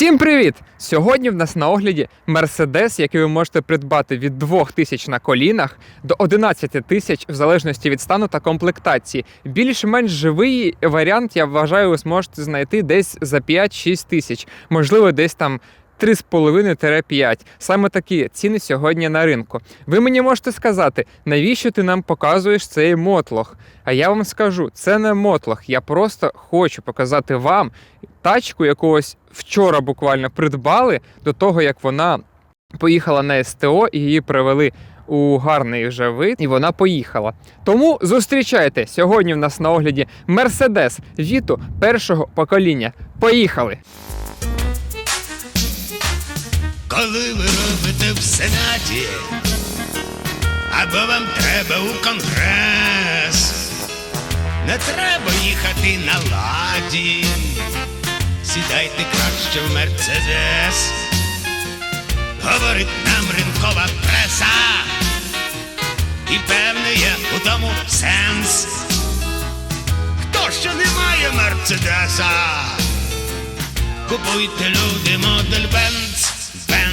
Всім привіт! Сьогодні в нас на огляді Мерседес, який ви можете придбати від 2000 на колінах до 11 тисяч в залежності від стану та комплектації. Більш-менш живий варіант, я вважаю, ви зможете знайти десь за 5-6 тисяч, можливо, десь там. 3,5-5. Саме такі ціни сьогодні на ринку. Ви мені можете сказати, навіщо ти нам показуєш цей мотлох? А я вам скажу, це не мотлох. Я просто хочу показати вам тачку, яку ось вчора буквально придбали до того, як вона поїхала на СТО і її привели у гарний вже вид, і вона поїхала. Тому зустрічайте сьогодні. В нас на огляді Mercedes Vito першого покоління. Поїхали! Коли ви робите в сенаті, або вам треба у конгрес, не треба їхати на ладі, сідайте краще в мерцедес, говорить нам ринкова преса, і певне є у тому сенс. Хто ще не має мерцедеса? Купуйте люди модель Benz, Benz.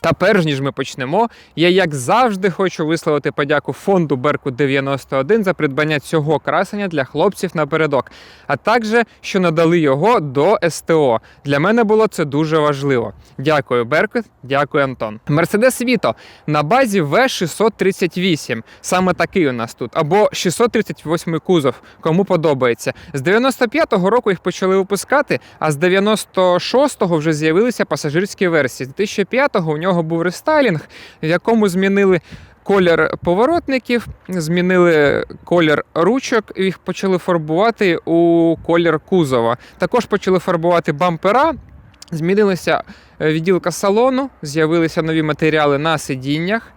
Та перш ніж ми почнемо, я як завжди хочу висловити подяку фонду Беркут 91 за придбання цього красення для хлопців напередок, а також що надали його до СТО. Для мене було це дуже важливо. Дякую, Беркут, дякую, Антон. Мерседес Віто на базі В638. Саме такий у нас тут, або 638 кузов, кому подобається. З 95-го року їх почали випускати, а з 96-го вже з'явилися пасажирські версії. З 2005-го у нього був рестайлінг, в якому змінили. Колір поворотників, змінили колір ручок, їх почали фарбувати у колір кузова. Також почали фарбувати бампера, змінилася е, відділка салону, з'явилися нові матеріали на сидіннях.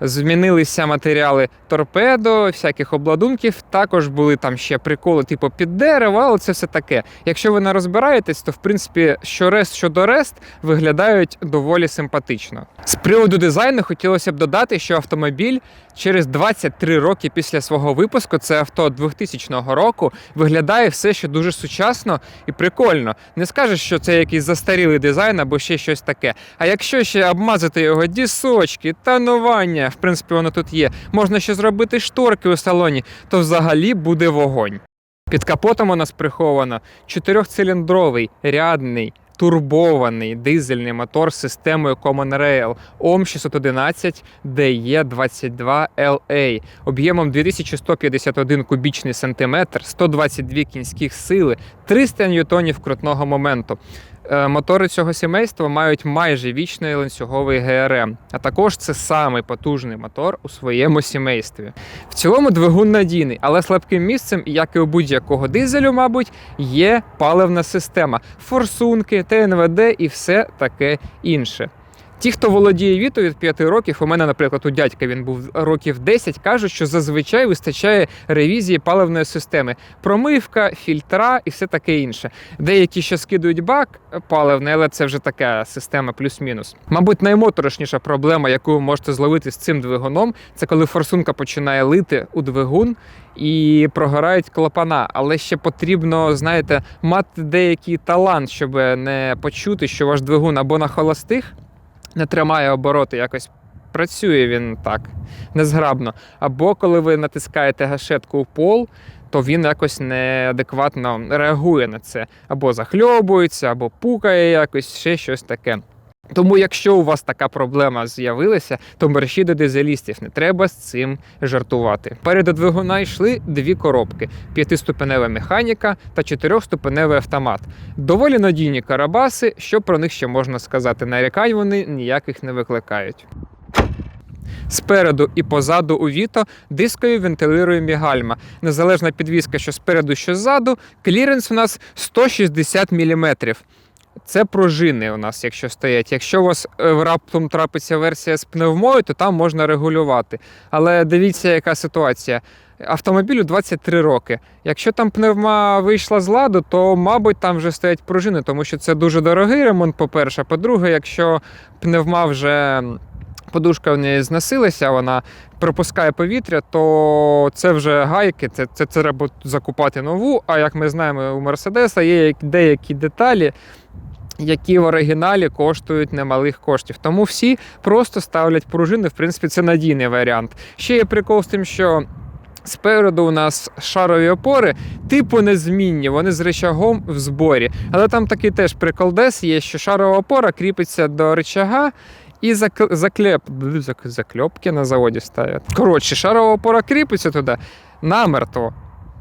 Змінилися матеріали торпедо, всяких обладунків. Також були там ще приколи, типу під дерево, але це все таке. Якщо ви не розбираєтесь, то в принципі що рест, що до рест виглядають доволі симпатично. З приводу дизайну хотілося б додати, що автомобіль через 23 роки після свого випуску, це авто 2000 року, виглядає все ще дуже сучасно і прикольно. Не скажеш, що це якийсь застарілий дизайн або ще щось таке. А якщо ще обмазати його дісочки, тонування, в принципі, воно тут є, можна ще зробити шторки у салоні, то взагалі буде вогонь. Під капотом у нас приховано чотирьохциліндровий, рядний, турбований дизельний мотор з системою Common Rail OM 611 DE22 LA об'ємом 2151 кубічний сантиметр, 122 кінських сили, 300 ньютонів крутного моменту. Е, Мотори цього сімейства мають майже вічний ланцюговий ГРМ, а також це самий потужний мотор у своєму сімействі. В цілому двигун надійний, але слабким місцем, як і у будь-якого дизелю, мабуть, є паливна система, форсунки, ТНВД і все таке інше. Ті, хто володіє Віто від 5 років, у мене, наприклад, у дядька він був років 10, кажуть, що зазвичай вистачає ревізії паливної системи, промивка, фільтра і все таке інше. Деякі ще скидують бак паливний, але це вже така система плюс-мінус. Мабуть, наймоторошніша проблема, яку ви можете зловити з цим двигуном, це коли форсунка починає лити у двигун. І прогорають клапана, але ще потрібно, знаєте, мати деякий талант, щоб не почути, що ваш двигун або на холостих не тримає обороти, якось працює він так незграбно. Або коли ви натискаєте гашетку в пол, то він якось неадекватно реагує на це. Або захльобується, або пукає якось, ще щось таке. Тому, якщо у вас така проблема з'явилася, то мерщі до дизелістів не треба з цим жартувати. Перед двигуна йшли дві коробки: п'ятиступенева механіка та чотирьохступеневий автомат. Доволі надійні карабаси, що про них ще можна сказати. Нарікань вони ніяких не викликають. Спереду і позаду у Віто дискові вентилируємі гальма. Незалежна підвізка, що спереду, що ззаду. Кліренс у нас 160 мм. Це пружини у нас, якщо стоять. Якщо у вас е, раптом трапиться версія з пневмою, то там можна регулювати. Але дивіться, яка ситуація. Автомобілю 23 роки. Якщо там пневма вийшла з ладу, то, мабуть, там вже стоять пружини, тому що це дуже дорогий ремонт, по-перше. По-друге, якщо пневма вже подушка в неї зносилася, вона пропускає повітря, то це вже гайки, це, це, це треба закупати нову. А як ми знаємо, у Мерседеса є деякі деталі. Які в оригіналі коштують немалих коштів. Тому всі просто ставлять пружини. В принципі, це надійний варіант. Ще є прикол з тим, що. Спереду у нас шарові опори, типу незмінні, вони з рычагом в зборі. Але там такий теж приколдес є, що шарова опора кріпиться до рычага і зак- заклеп... закльопки на заводі ставлять. Коротше, шарова опора кріпиться туди намертво.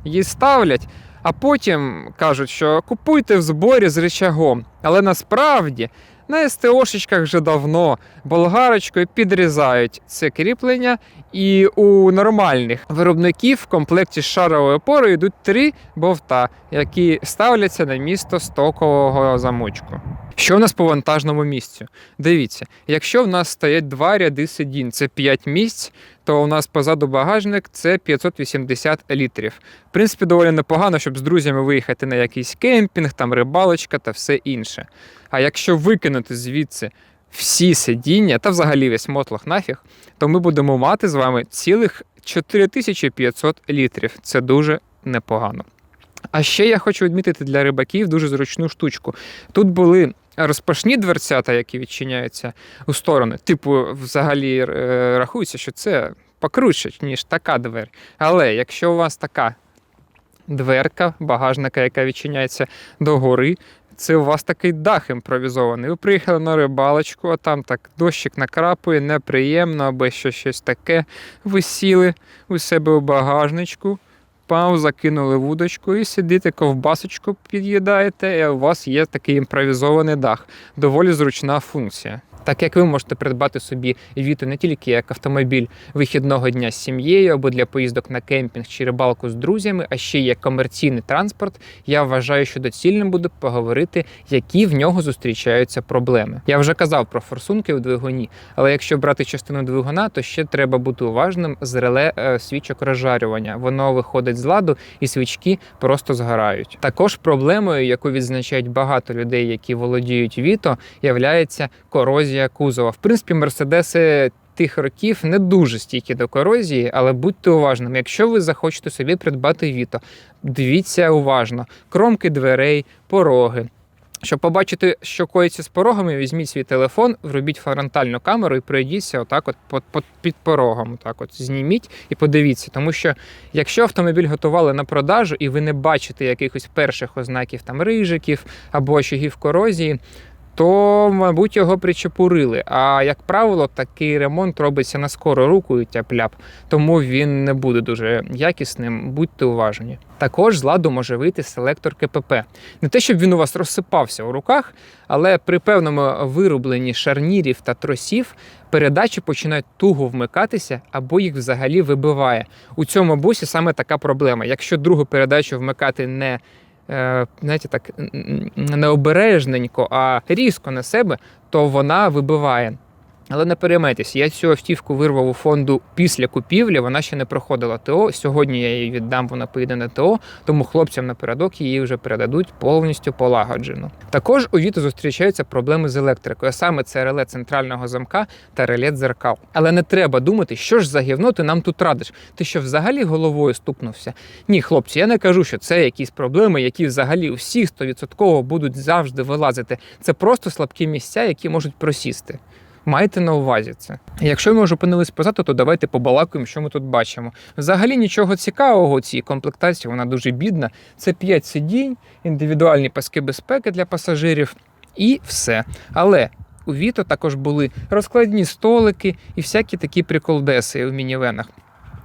Її ставлять, а потім кажуть, що купуйте в зборі з речагом. Але насправді на СТОшечках вже давно болгарочкою підрізають це кріплення, і у нормальних виробників в комплекті з шаровою опорою йдуть три бовта, які ставляться на місто стокового замочку. Що в нас по вантажному місцю? Дивіться, якщо в нас стоять два ряди сидінь, це 5 місць, то у нас позаду багажник це 580 літрів. В принципі, доволі непогано, щоб з друзями виїхати на якийсь кемпінг, там рибалочка та все інше. А якщо викинути звідси всі сидіння та взагалі весь мотлох нафіг, то ми будемо мати з вами цілих 4500 літрів. Це дуже непогано. А ще я хочу відмітити для рибаків дуже зручну штучку. Тут були розпашні дверцята, які відчиняються у сторони. Типу, взагалі е, рахується, що це покруче, ніж така двері. Але якщо у вас така дверка багажника, яка відчиняється догори, це у вас такий дах імпровізований. Ви приїхали на рибалочку, а там так дощик накрапує, неприємно, або ще щось таке. Ви сіли у себе у багажничку, пау, закинули вудочку і сидите, ковбасочку під'їдаєте, і у вас є такий імпровізований дах. Доволі зручна функція. Так як ви можете придбати собі Віту не тільки як автомобіль вихідного дня з сім'єю або для поїздок на кемпінг чи рибалку з друзями, а ще й як комерційний транспорт, я вважаю, що доцільним буде поговорити, які в нього зустрічаються проблеми. Я вже казав про форсунки в двигуні, але якщо брати частину двигуна, то ще треба бути уважним з реле е, свічок розжарювання. Воно виходить з ладу, і свічки просто згорають. Також проблемою, яку відзначають багато людей, які володіють Віто, являється корозія кузова. В принципі, мерседеси. Тих років не дуже стійкі до корозії, але будьте уважними. Якщо ви захочете собі придбати Віто, дивіться уважно: кромки дверей, пороги. Щоб побачити, що коїться з порогами, візьміть свій телефон, вробіть фронтальну камеру і пройдіться отак, от по- по- під порогом. Отак от зніміть і подивіться. Тому що якщо автомобіль готували на продажу і ви не бачите якихось перших ознаків там рижиків або очагів корозії, то, мабуть, його причепурили. А як правило, такий ремонт робиться на скору руку і тяп-ляп, тому він не буде дуже якісним. Будьте уважні. Також з ладу може вийти селектор КПП. Не те, щоб він у вас розсипався у руках, але при певному виробленні шарнірів та тросів передачі починають туго вмикатися або їх взагалі вибиває. У цьому бусі саме така проблема. Якщо другу передачу вмикати не знаєте, так н- н- не обережненько, а різко на себе, то вона вибиває. Але не переймайтесь, я цю автівку вирвав у фонду після купівлі, вона ще не проходила ТО. Сьогодні я її віддам, вона поїде на ТО, тому хлопцям напередок її вже передадуть повністю полагоджено. Також у Віто зустрічаються проблеми з електрикою, а саме це реле центрального замка та реле дзеркал. Але не треба думати, що ж за гівно ти нам тут радиш. Ти що взагалі головою стукнувся? Ні, хлопці, я не кажу, що це якісь проблеми, які взагалі у 100% будуть завжди вилазити. Це просто слабкі місця, які можуть просісти. Майте на увазі це. Якщо ми вже опинились позаду, то давайте побалакуємо, що ми тут бачимо. Взагалі нічого цікавого у цій комплектації, вона дуже бідна. Це 5 сидінь, індивідуальні паски безпеки для пасажирів і все. Але у Віто також були розкладні столики і всякі такі приколдеси у мінівенах.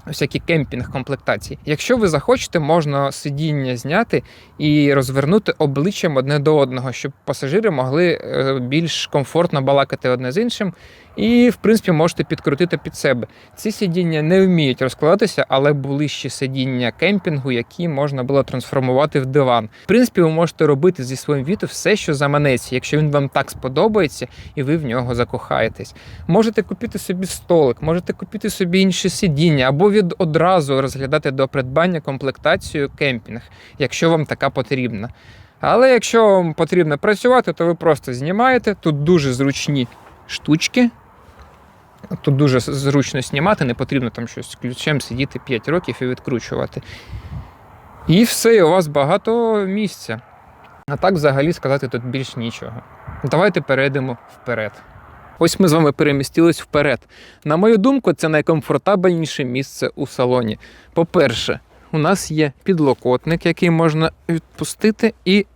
Всякі кемпінг комплектації. Якщо ви захочете, можна сидіння зняти і розвернути обличчям одне до одного, щоб пасажири могли е, більш комфортно балакати одне з іншим. І, в принципі, можете підкрутити під себе. Ці сидіння не вміють розкладатися, але були ще сидіння кемпінгу, які можна було трансформувати в диван. В принципі, ви можете робити зі своїм віто все, що заманеться, якщо він вам так сподобається і ви в нього закохаєтесь. Можете купити собі столик, можете купити собі інші сидіння, або від одразу розглядати до придбання комплектацію кемпінг, якщо вам така потрібна. Але якщо вам потрібно працювати, то ви просто знімаєте. Тут дуже зручні штучки. Тут дуже зручно знімати, не потрібно там щось ключем сидіти 5 років і відкручувати. І все, і у вас багато місця. А так взагалі сказати тут більш нічого. Давайте перейдемо вперед. Ось ми з вами перемістились вперед. На мою думку, це найкомфортабельніше місце у салоні. По-перше, у нас є підлокотник, який можна відпустити і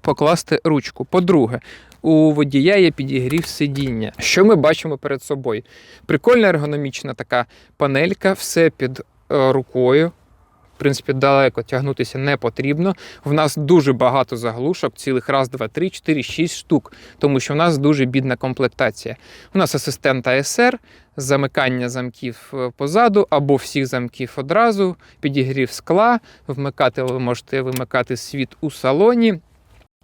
покласти ручку. По-друге, у водія є підігрів сидіння. Що ми бачимо перед собою? Прикольна ергономічна така панелька, все під е, рукою. В принципі, далеко тягнутися не потрібно. В нас дуже багато заглушок, цілих раз, два, три, чотири, шість штук, тому що в нас дуже бідна комплектація. У нас асистент АСР, замикання замків е, позаду або всіх замків одразу, підігрів скла. Вмикати ви можете вимикати світ у салоні.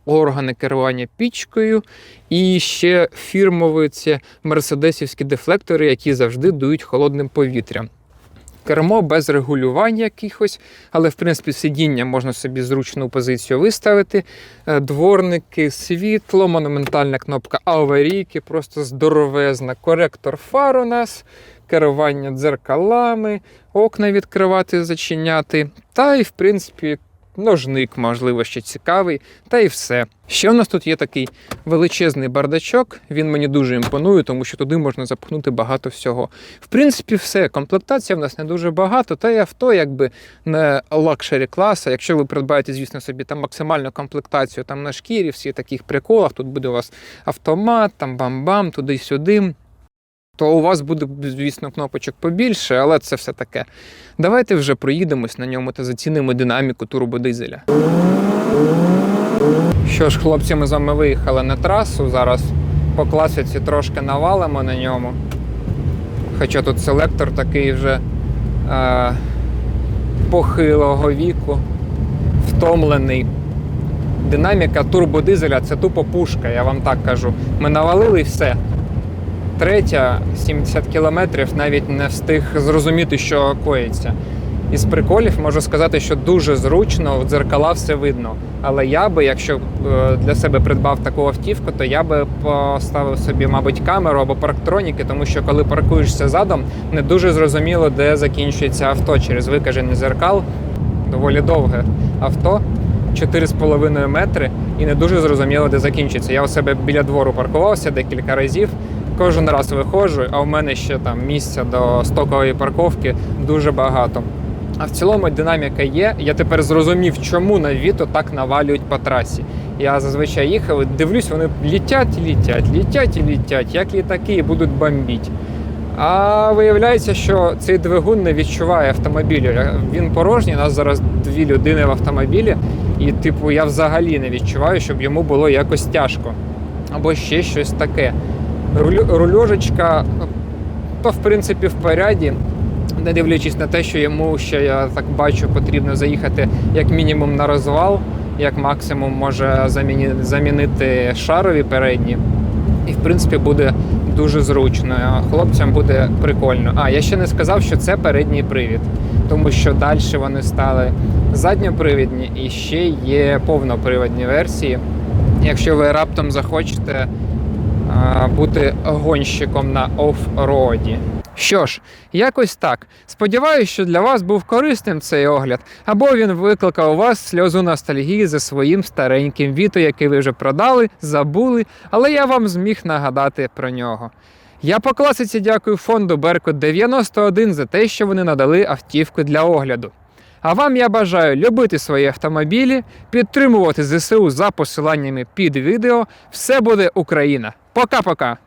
Органи керування пічкою і ще фірмові мерседесівські дефлектори, які завжди дують холодним повітрям. Кермо без регулювань якихось, але в принципі сидіння можна собі зручну позицію виставити. Е, Дворники, світло, монументальна кнопка аварійки, просто здоровезна. Коректор фар у нас, керування дзеркалами, окна відкривати, зачиняти. Та й, в принципі, ножник, можливо, ще цікавий, та і все. Ще у нас тут є такий величезний бардачок. Він мені дуже імпонує, тому що туди можна запхнути багато всього. В принципі, все. Комплектація в нас не дуже багато, та й авто, якби не лакшері класа. Якщо ви придбаєте, звісно, собі там максимальну комплектацію там на шкірі, всі таких приколах, тут буде у вас автомат, там бам-бам, туди-сюди. То у вас буде, звісно, кнопочок побільше, але це все таке. Давайте вже проїдемось на ньому та зацінимо динаміку турбодизеля. Що ж, хлопці, ми з вами виїхали на трасу. Зараз по класиці трошки навалимо на ньому. Хоча тут селектор такий вже е, похилого віку, втомлений. Динаміка турбодизеля це тупо пушка, я вам так кажу. Ми навалили і все. Третя 70 кілометрів навіть не встиг зрозуміти, що коїться. Із приколів можу сказати, що дуже зручно, в дзеркала все видно. Але я би, якщо е, для себе придбав таку автівку, то я би поставив собі, мабуть, камеру або парктроніки, тому що коли паркуєшся задом, не дуже зрозуміло, де закінчується авто через викажений зеркал. Доволі довге авто, 4,5 метри, і не дуже зрозуміло, де закінчиться. Я у себе біля двору паркувався декілька разів. Кожен раз виходжу, а в мене ще там місця до стокової парковки дуже багато. А в цілому динаміка є. Я тепер зрозумів, чому на Віто так навалюють по трасі. Я зазвичай їхав, дивлюсь, вони літять літять, літять і літять, як літаки і будуть бомбіть. А виявляється, що цей двигун не відчуває автомобілю. Він порожній, у нас зараз дві людини в автомобілі, і, типу, я взагалі не відчуваю, щоб йому було якось тяжко. Або ще щось таке. Руль- Рульожечка, то в принципі в поряді, не дивлячись на те, що йому ще я так бачу, потрібно заїхати як мінімум на розвал, як максимум може замінити шарові передні. І в принципі буде дуже зручно. Хлопцям буде прикольно. А я ще не сказав, що це передній привід, тому що далі вони стали задньопривідні і ще є повноприводні версії. Якщо ви раптом захочете бути гонщиком на оффроді. Що ж, якось так. Сподіваюсь, що для вас був корисним цей огляд, або він викликав у вас сльозу ностальгії за своїм стареньким віто, який ви вже продали, забули, але я вам зміг нагадати про нього. Я по класиці дякую фонду Беркут 91 за те, що вони надали автівку для огляду. А вам я бажаю любити свої автомобілі, підтримувати ЗСУ за посиланнями під відео. Все буде Україна! Пока-пока!